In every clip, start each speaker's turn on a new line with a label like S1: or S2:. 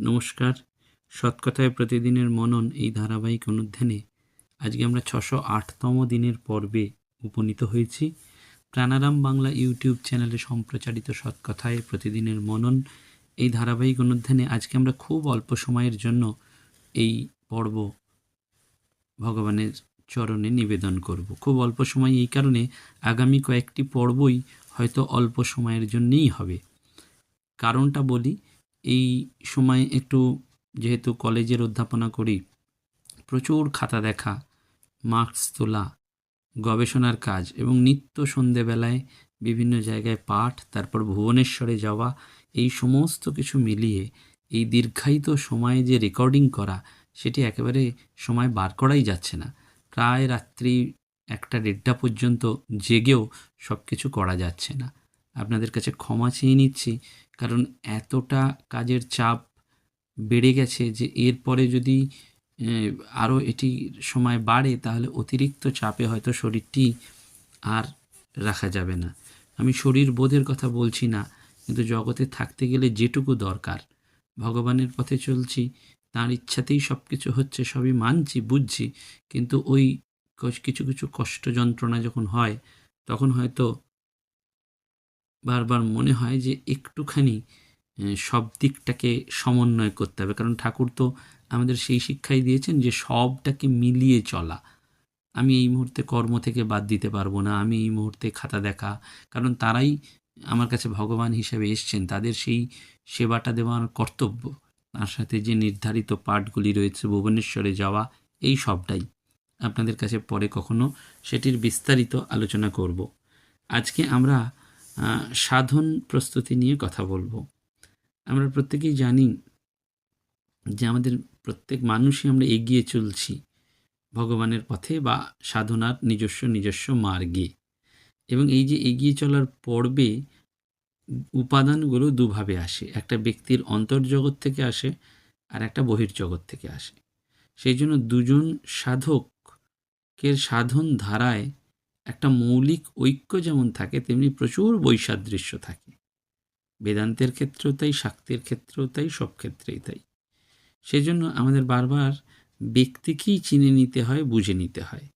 S1: নমস্কার। সৎকথায় প্রতিদিনের মনন এই ধারাবাহিক অনুধ্যানে আজকে আমরা ছশো আটতম দিনের পর্বে উপনীত হয়েছি। প্রাণারাম বাংলা ইউটিউব চ্যানেলে সম্প্রচারিত সৎকথায় প্রতিদিনের মনন এই ধারাবাহিক অনুধ্যানে আজকে আমরা খুব অল্প সময়ের জন্য এই পর্ব ভগবানের চরণে নিবেদন করব। খুব অল্প সময় এই কারণে আগামী কয়েকটি পর্বই হয়তো অল্প সময়ের জন্যেই হবে। কারণটা বলি এই সময় একটু যেহেতু কলেজের অধ্যাপনা করি, প্রচুর খাতা দেখা, মার্কস তোলা, গবেষণার কাজ এবং নিত্য সন্ধেবেলায় বিভিন্ন জায়গায় পাঠ, তারপর ভুবনেশ্বরে যাওয়া, এই সমস্ত কিছু মিলিয়ে এই দীর্ঘায়িত সময়ে যে রেকর্ডিং করা, সেটি একেবারে সময় বার করাই যাচ্ছে না। প্রায় রাত্রি একটা দেড়টা পর্যন্ত জেগেও সব কিছু করা যাচ্ছে না। আপনাদের কাছে ক্ষমা চেয়ে নিচ্ছি, কারণ এতটা কাজের চাপ বেড়ে গেছে যে এরপরে যদি আরও এটি সময় বাড়ে, তাহলে অতিরিক্ত চাপে হয়তো শরীরটি আর রাখা যাবে না। আমি শরীর বোধের কথা বলছি না, কিন্তু জগতে থাকতে গেলে যেটুকু দরকার, ভগবানের পথে চলছি, তার ইচ্ছাতেই সব কিছু হচ্ছে, সবই মানছি, বুঝছি, কিন্তু ওই কিছু কিছু কষ্ট যন্ত্রণা যখন হয়, তখন হয়তো বারবার মনে হয় যে একটুখানি সব দিকটাকে সমন্বয় করতে হবে। কারণ ঠাকুর তো আমাদের সেই শিক্ষাই দিয়েছেন যে সবটাকে মিলিয়ে চলা। আমি এই মুহূর্তে কর্ম থেকে বাদ দিতে পারব না, আমি এই মুহূর্তে খাতা দেখা। কারণ তারাই আমার কাছে ভগবান হিসেবে এসছেন, তাদের সেই সেবাটা দেওয়ার কর্তব্য। তার সাথে যে নির্ধারিত পাঠগুলি রয়েছে, ভুবনেশ্বরে যাওয়া, এই সবটাই। আপনাদের কাছে পরে কখনো সেটির বিস্তারিত আলোচনা করব। আজকে আমরা সাধন প্রস্তুতি নিয়ে কথা বলব। আমরা প্রত্যেকেই জানি যে আমাদের প্রত্যেক মানুষই আমরা এগিয়ে চলছি ভগবানের পথে বা সাধনার নিজস্ব নিজস্ব মার্গে। এবং এই যে এগিয়ে চলার পর্বে উপাদানগুলো দুভাবে আসে, একটা ব্যক্তির অন্তর্জগৎ থেকে আসে আর একটা বহির্জগৎ থেকে আসে। সেই জন্য দুজন সাধকের সাধন ধারায় একটা মৌলিক ঐক্য যেমন থাকে, তেমনি প্রচুর বৈসাদৃশ্য থাকে। বেদান্তের ক্ষেত্রেও তাই, শাক্তির ক্ষেত্রেও তাই, সব ক্ষেত্রেই তাই। সেজন্য আমাদের বারবার ব্যক্তিকেই চিনে নিতে হয়, বুঝে নিতে হয়।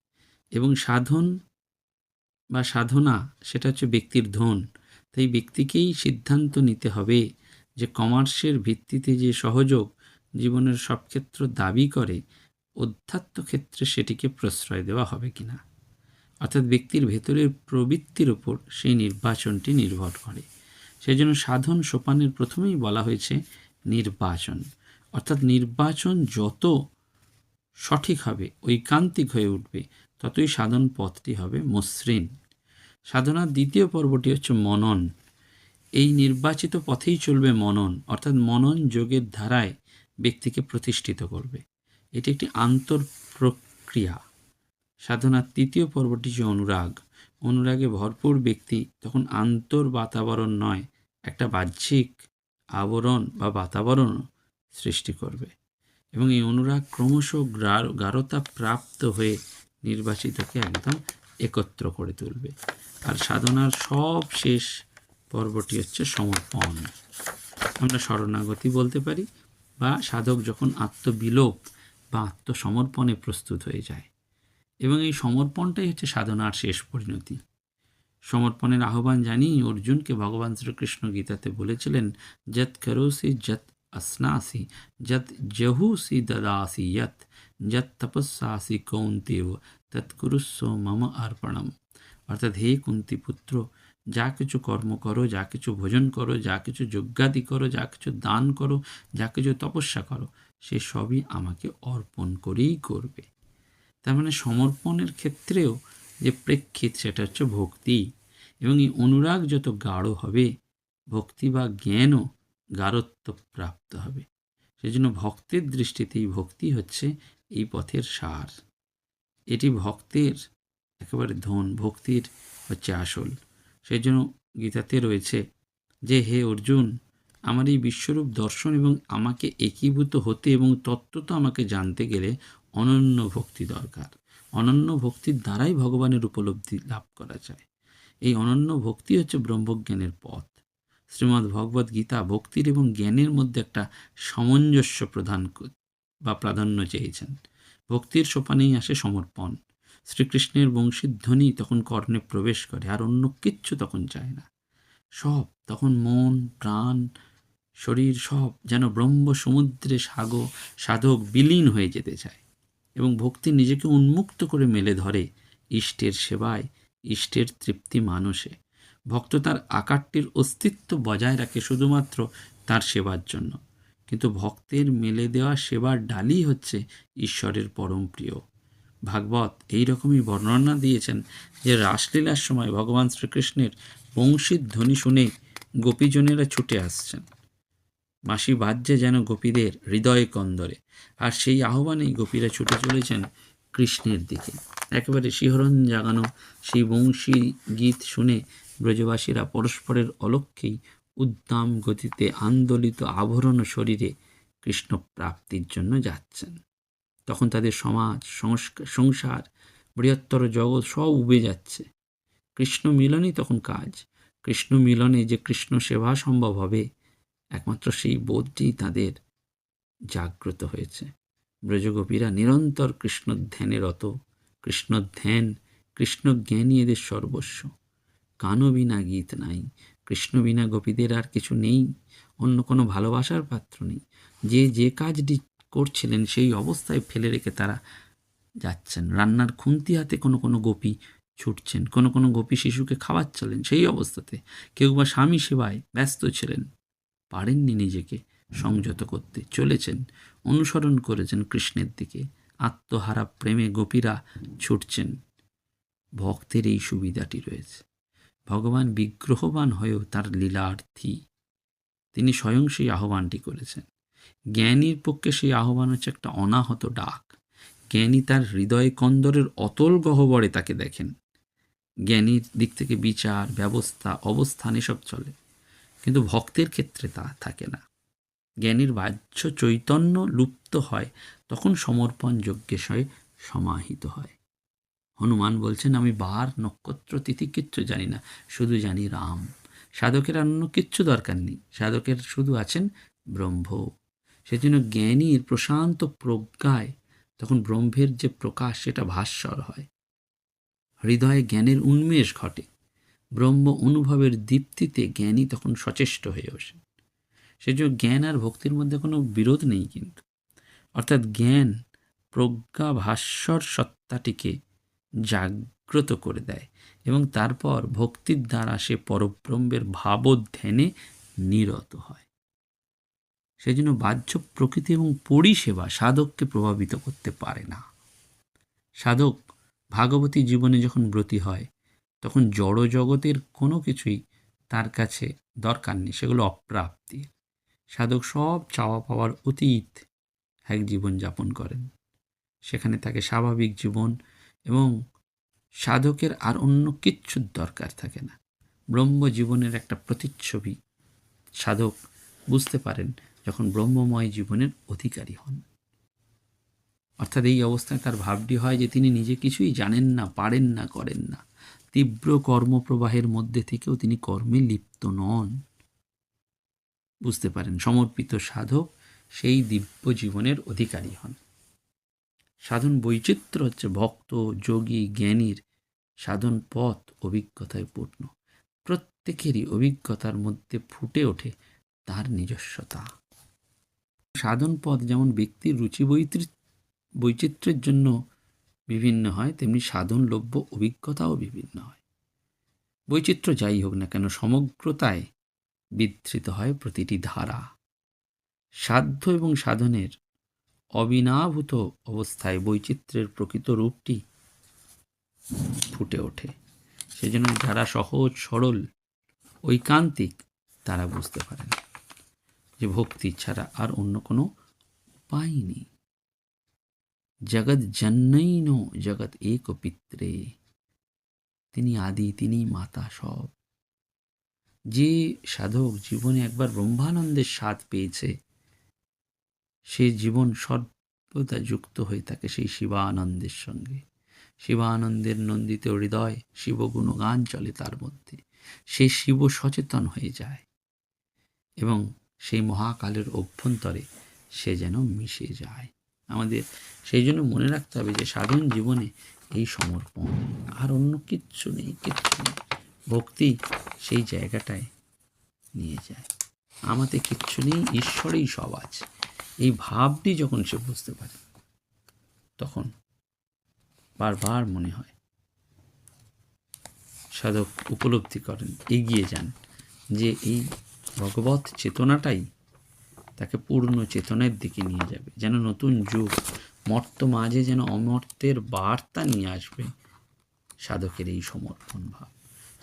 S1: এবং সাধন বা সাধনা, সেটা হচ্ছে ব্যক্তির ধন। তাই ব্যক্তিকেই সিদ্ধান্ত নিতে হবে যে কমার্সের ভিত্তিতে যে সহযোগ জীবনের সব ক্ষেত্র দাবি করে, অধ্যাত্ম ক্ষেত্রে সেটিকে প্রশ্রয় দেওয়া হবে কিনা। অর্থাৎ ব্যক্তির ভেতরের প্রবৃত্তির ওপর সেই নির্বাচনটি নির্ভর করে। সেই জন্য সাধন সোপানের প্রথমেই বলা হয়েছে নির্বাচন। অর্থাৎ নির্বাচন যত সঠিক হবে, ঐকান্তিক হয়ে উঠবে, ততই সাধন পথটি হবে মসৃণ। সাধনার দ্বিতীয় পর্বটি হচ্ছে মনন। এই নির্বাচিত পথেই চলবে মনন, অর্থাৎ মনন যোগের ধারায় ব্যক্তিকে প্রতিষ্ঠিত করবে। এটি একটি আন্তর প্রক্রিয়া সাধনার তৃতীয় পর্বটি যে অনুরাগ। অনুরাগে ভরপুর ব্যক্তি তখন আন্তর বাতাবরণ নয়, একটা বাহ্যিক আবরণ বা বাতাবরণ সৃষ্টি করবে। এবং এই অনুরাগ ক্রমশ গাঢ়তা প্রাপ্ত হয়ে নির্বাচিতকে একদম একত্র করে তুলবে। আর সাধনার সব শেষ পর্বটি হচ্ছে সমর্পণ। আমরা শরণাগতি বলতে পারি, বা সাধক যখন আত্মবিলোপ বা আত্মসমর্পণে প্রস্তুত হয়ে যায়। এবং এই সমর্পণটাই হচ্ছে সাধনার শেষ পরিণতি। সমর্পণের আহ্বান জানিয়েই অর্জুনকে ভগবান শ্রীকৃষ্ণ গীতাতে বলেছিলেন যত করোসি যত আসনাসি যত জহুসি দদাসি যৎ যত তপস্যাসি কৌন্তেব তৎকুরুস্ব মম অর্পণম। অর্থাৎ হে কুন্তি পুত্র যা কিছু কর্ম করো, যা কিছু ভোজন করো, যা কিছু যজ্ঞাদি করো, যা কিছু দান করো, যা কিছু তপস্যা করো, সে সবই আমাকে অর্পণ করেই করবে। তার মানে সমর্পণের ক্ষেত্রেও যে প্রেক্ষিত সেটা হচ্ছে ভক্তি। এবং এই অনুরাগ যত গাঢ় হবে, ভক্তি বা জ্ঞানও গাঢ়ত্ব প্রাপ্ত হবে। সেজন্য ভক্তের দৃষ্টিতে এই ভক্তি হচ্ছে এই পথের সার। এটি ভক্তের একেবারে ধন, ভক্তির হচ্ছে আসল। সেই জন্য গীতাতে রয়েছে যে, হে অর্জুন, আমার এই বিশ্বরূপ দর্শন এবং আমাকে একীভূত হতে এবং তত্ত্বত আমাকে জানতে গেলে অনন্য ভক্তি দরকার। অনন্য ভক্তির দ্বারাই ভগবানের উপলব্ধি লাভ করা যায়। এই অনন্য ভক্তি হচ্ছে ব্রহ্মজ্ঞানের পথ। শ্রীমদ্ ভগবদ্ গীতা ভক্তির এবং জ্ঞানের মধ্যে একটা সামঞ্জস্য প্রদান বা প্রাধান্য চেয়েছেন। ভক্তির সোপানেই আসে সমর্পণ। শ্রীকৃষ্ণের বংশীধ্বনি তখন কর্ণে প্রবেশ করে, আর অন্য কিচ্ছু তখন চায় না। সব, তখন মন, প্রাণ, শরীর সব যেন ব্রহ্ম সমুদ্রে সাগো, সাধক বিলীন হয়ে যেতে চায়। এবং ভক্তি নিজেকে উন্মুক্ত করে মেলে ধরে ইষ্টের সেবায়, ইষ্টের তৃপ্তি মানুষে। ভক্ত তার আকারটির অস্তিত্ব বজায় রাখে শুধুমাত্র তার সেবার জন্য। কিন্তু ভক্তের মেলে দেওয়া সেবার ডালই হচ্ছে ঈশ্বরের পরম প্রিয়। ভাগবত এই রকমই বর্ণনা দিয়েছেন যে রাসলীলার সময় ভগবান শ্রীকৃষ্ণের বংশীর ধ্বনি শুনে গোপীজনেরা ছুটে আসছেন। মাসি বাজ্যে যেন গোপীদের হৃদয় কন্দরে, আর সেই আহ্বানেই গোপীরা ছুটে চলেছেন কৃষ্ণের দিকে। একেবারে শিহরণ জাগানো সেই বংশী গীত শুনে ব্রজবাসীরা পরস্পরের অলক্ষ্যেই উদ্দাম গতিতে আন্দোলিত আভরণ শরীরে কৃষ্ণ প্রাপ্তির জন্য যাচ্ছেন। তখন তাদের সমাজ সংসার, বৃহত্তর জগৎ সব উবে যাচ্ছে। কৃষ্ণ মিলনই তখন কাজ। কৃষ্ণ মিলনে যে কৃষ্ণ সেবা সম্ভব হবে একমাত্র সেই বোধটি তাদের জাগ্রত হয়েছে। ব্রজগোপীরা নিরন্তর কৃষ্ণ ধ্যানে রত। কৃষ্ণ ধ্যান কৃষ্ণ জ্ঞানী এদের সর্বস্ব। কানো বিনা গীত নাই। কৃষ্ণ বিনা গোপীদের আর কিছু নেই। অন্য কোনো ভালোবাসার পাত্র নেই। যে যে কাজটি করছিলেন সেই অবস্থায় ফেলে রেখে তারা যাচ্ছেন। রান্নার খুন্তি হাতে কোনো কোনো গোপী ছুটছেন। কোনো কোনো গোপী শিশুকে খাওয়াচ্ছিলেন সেই অবস্থাতে। কেউ বা স্বামী সেবায় ব্যস্ত ছিলেন। পারেননি নিজেকে সংযত করতে। চলেছেন, অনুসরণ করেছেন কৃষ্ণের দিকে। আত্মহারা প্রেমে গোপীরা ছুটছেন। ভক্তের এই সুবিধাটি রয়েছে। ভগবান বিগ্রহবান হয়েও তার লীলার্থী। তিনি স্বয়ং সেই আহ্বানটি করেছেন। জ্ঞানীর পক্ষে সেই আহ্বান হচ্ছে একটা অনাহত ডাক। জ্ঞানী তার হৃদয় কন্দরের অতল গহ্বরে তাকে দেখেন। জ্ঞানীর দিক থেকে বিচার, ব্যবস্থা, অবস্থান এসব চলে। কিন্তু ভক্তের ক্ষেত্রে তা থাকে না। জ্ঞানীর বাহ্য চৈতন্য লুপ্ত হয়, তখন সমর্পণ যজ্ঞেশয়ে সমাহিত হয়। হনুমান বলছেন, আমি বার নক্ষত্র তিথি কিচ্ছু জানি না, শুধু জানি রাম। সাধকের অন্য কিচ্ছু দরকার নেই, সাধকের শুধু আছেন ব্রহ্ম। সেজন্য জ্ঞানীর প্রশান্ত প্রজ্ঞায় তখন ব্রহ্মের যে প্রকাশ, সেটা ভাস্বর হয়। হৃদয়ে জ্ঞানের উন্মেষ ঘটে। ব্রহ্ম অনুভবের দীপ্তিতে জ্ঞানী তখন সচেষ্ট হয়ে ওঠেন। সেজন্য জ্ঞান আর ভক্তির মধ্যে কোনো বিরোধ নেই কিন্তু। অর্থাৎ জ্ঞান প্রজ্ঞা ভাস্বর সত্তাটিকে জাগ্রত করে দেয় এবং তারপর ভক্তির দ্বারা সে পরব্রহ্মের ভাবোধ্যানে নিরত হয়। সেজন্য বাহ্য প্রকৃতি এবং পরিষেবা সাধককে প্রভাবিত করতে পারে না। সাধক ভাগবতী জীবনে যখন ব্রতী হয় তখন জড় জগতের কোনো কিছুই তার কাছে দরকার নেই, সেগুলো অপ্রাপ্তি। সাধক সব চাওয়া পাওয়ার অতীত এক জীবন যাপন করেন। সেখানে তাকে স্বাভাবিক জীবন এবং সাধকের আর অন্য কিচ্ছুর দরকার থাকে না। ব্রহ্ম জীবনের একটা প্রতিচ্ছবি। সাধক বুঝতে পারেন যখন ব্রহ্মময় জীবনের অধিকারী হন। অর্থাৎ এই অবস্থায় তার ভাবটি হয় যে তিনি নিজে কিছুই জানেন না, পারেন না, করেন না। তীব্র কর্মপ্রবাহের মধ্যে থেকেও তিনি কর্মে লিপ্ত নন। বুঝতে পারেন, সমর্পিত সাধক সেই দিব্য জীবনের অধিকারী হন। সাধন বৈচিত্র্য হচ্ছে ভক্ত, যোগী, জ্ঞানীর সাধন পথ অভিজ্ঞতায় পূর্ণ। প্রত্যেকেরই অভিজ্ঞতার মধ্যে ফুটে ওঠে তার নিজস্বতা। সাধন পথ যেমন ব্যক্তির রুচি বৈচিত্র বৈচিত্র্যের জন্য বিভিন্ন হয়, তেমনি সাধন, লভ্য, অভিজ্ঞতাও বিভিন্ন হয়। বৈচিত্র্য যাই হোক না কেন, সমগ্রতায় বিধৃত হয় প্রতিটি ধারা। সাধ্য এবং সাধনের অবিনাভূত অবস্থায় বৈচিত্র্যের প্রকৃত রূপটি ফুটে ওঠে। সেজন্য যারা সহজ, সরল, ঐকান্তিক, তারা বুঝতে পারেন যে ভক্তি ছাড়া আর অন্য কোনো পাইনি জগৎ জন্মৈন জগৎ এক পিত্রে তিনি আদি তিনি মাতা সব যে সাধক জীবনে একবার ব্রহ্মানন্দের স্বাদ পেয়েছে সে জীবন সর্বদা যুক্ত হয়ে থাকে সেই শিবানন্দের সঙ্গে। শিবানন্দের নন্দিত হৃদয় শিবগুণগান চলে তার মধ্যে। সে শিব সচেতন হয়ে যায় এবং সেই মহাকালের অভ্যন্তরে সে যেন মিশে যায়। আমাদের। সেই জন্য মনে রাখতে হবে যে সাধারণ জীবনে এই সমর্পণ। আর অন্য কিচ্ছু নেই কিচ্ছু নেই। ভক্তি সেই জায়গাটায় নিয়ে যায়। আমাতে কিচ্ছু নেই, ঈশ্বরেই সব আছে। এই ভাবটি যখন সে বুঝতে পারে, তখন বারবার মনে হয়, সাধক উপলব্ধি করেন, এগিয়ে যান যে এই ভগবত চেতনাটাই তাকে পূর্ণ চেতনের দিকে নিয়ে যাবে, যেন নতুন যুগ, মর্ত মাঝে যেন অমর্তের বার্তা নিয়ে আসবে সাধকের এই সমর্পণ ভাব।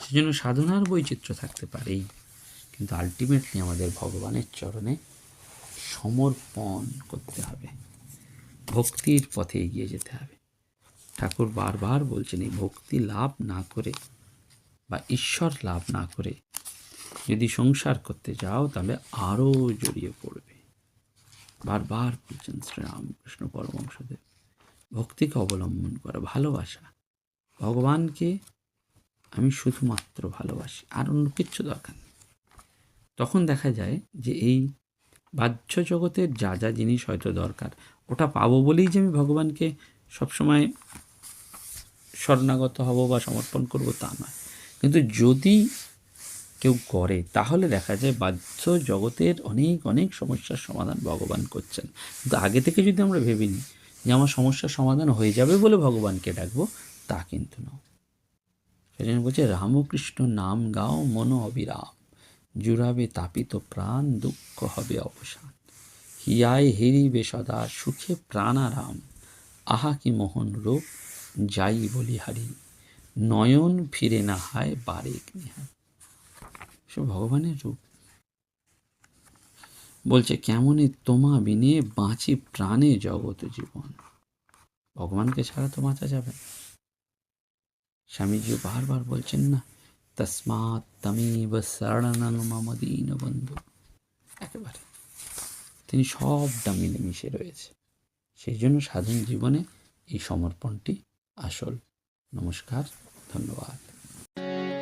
S1: সেজন্য সাধনার বৈচিত্র্য থাকতে পারেই, কিন্তু আলটিমেটলি আমাদের ভগবানের চরণে সমর্পণ করতে হবে। ভক্তির পথে এগিয়ে যেতে হবে। ঠাকুর বারবার বলছেন, এই ভক্তি লাভ না করে বা ঈশ্বর লাভ না করে যদি সংসার করতে যাও, তাহলে আরও জড়িয়ে পড়বে। বারবার বলছেন শ্রীরামকৃষ্ণ পরমংশদেব ভক্তিকে অবলম্বন করা, ভালোবাসা। ভগবানকে আমি শুধুমাত্র ভালোবাসি, আর অন্য কিচ্ছু দরকার নেই। তখন দেখা যায় যে এই বাহ্য জগতের যা যা জিনিস হয়তো দরকার, ওটা পাবো বলেই যে আমি ভগবানকে সবসময় শরণাগত হব বা সমর্পণ করব তা নয়। কিন্তু যদি কেউ করে, তাহলে দেখা যায় বাহ্য জগতের অনেক অনেক সমস্যার সমাধান ভগবান করছেন। কিন্তু আগে থেকে যদি আমরা ভেবে নিই যে আমার সমস্যার সমাধান হয়ে যাবে বলে ভগবানকে ডাকবো, তা কিন্তু না সেজন্য বলছে, রামকৃষ্ণ নাম গাও মন অবিরাম, জুড়াবে তাপিত প্রাণ, দুঃখ হবে অবসান। হিয়ায় হেরিবে সদা সুখে প্রাণারাম, আহা কি মোহন রূপ, যাই বলি হারি, নয়ন ফিরে না হয় বারেক নিহার। সে ভগবানের রূপ। বলছে কেমনে তোমা বিনে বাঁচি প্রাণে জগত জীবন। ভগবানকে ছাড়া তো বাঁচা যাবে। স্বামীজিও বারবার বলছেন, না, তসমাৎ তমেব শরণং মম দীন বন্ধু। একেবারে। তিনি সবটা মিলেমিশে রয়েছে। সেই জন্য সাধারণ জীবনে এই সমর্পণটি আসল। নমস্কার, ধন্যবাদ।